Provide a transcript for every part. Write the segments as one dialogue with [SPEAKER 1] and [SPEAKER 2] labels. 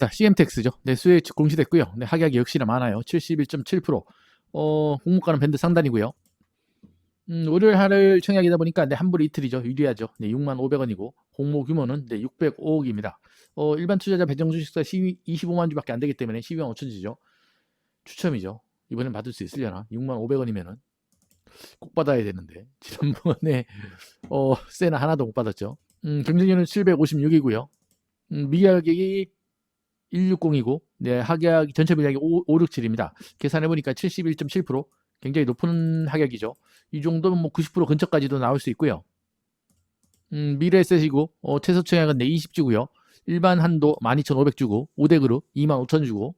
[SPEAKER 1] 자, CM텍스죠. 네, 수혜 공시됐고요. 네, 하객이 역시나 많아요. 71.7%. 어, 공모가는 밴드 상단이고요. 음, 월요일 하를 청약이다 보니까 네, 환불 이틀이죠. 유리하죠. 네, 6만 500원이고 공모 규모는 네, 605억입니다. 어, 일반 투자자 배정 주식수가 25만 주밖에 안 되기 때문에 12만 5천 주죠. 추첨이죠. 이번엔 받을 수 있으려나? 6만 500원이면은 꼭 받아야 되는데 지난번에 어, 세나 하나도 못 받았죠. 음, 경쟁률은 756이고요. 음, 미계약이 160이고 네, 하계약 전체 5, 567입니다. 계산해 보니까 71.7% 굉장히 높은 하격이죠. 이 정도면 뭐 90% 근처까지도 나올 수 있고요. 음, 미래셋이고 어, 최소 청약은 네, 20주고요. 일반 한도 12,500 주고 5대 그룹 25,000 주고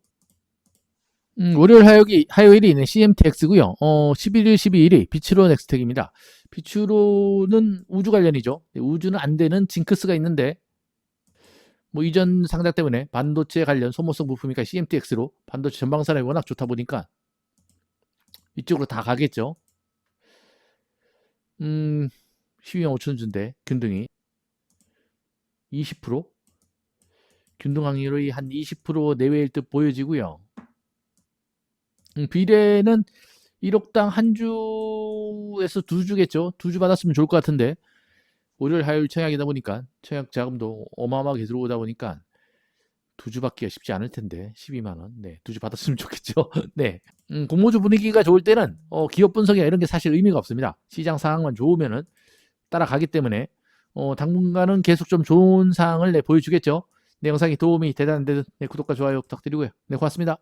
[SPEAKER 1] 음, 월요일 하역이, 화요일이 네, CMTX고요. 어, 11일, 12일이 비추로 넥스텍입니다. 비추로는 우주 관련이죠. 네, 우주는 안 되는 징크스가 있는데 뭐 이전 상장 때문에 반도체 관련 소모성 부품이니까 CMTX로 반도체 전방 산업이 워낙 좋다 보니까 이쪽으로 다 가겠죠. 음, 12만 5천 주인데 균등이 20% 균등 확률이 한 20% 내외일 듯 보여지고요. 음, 비례는 1억당 한 주에서 두 주겠죠. 두 주 받았으면 좋을 것 같은데 월요일 화요일 청약이다 보니까 청약 자금도 어마어마하게 들어오다 보니까 두 주 받기가 쉽지 않을 텐데 12만 원. 네, 두 주 받았으면 좋겠죠. 네. 음, 공모주 분위기가 좋을 때는 어, 기업 분석이나 이런 게 사실 의미가 없습니다. 시장 상황만 좋으면은 따라가기 때문에 어, 당분간은 계속 좀 좋은 상황을 네, 보여주겠죠. 네, 영상이 도움이 되다는 데는 네, 구독과 좋아요 부탁드리고요. 네, 고맙습니다.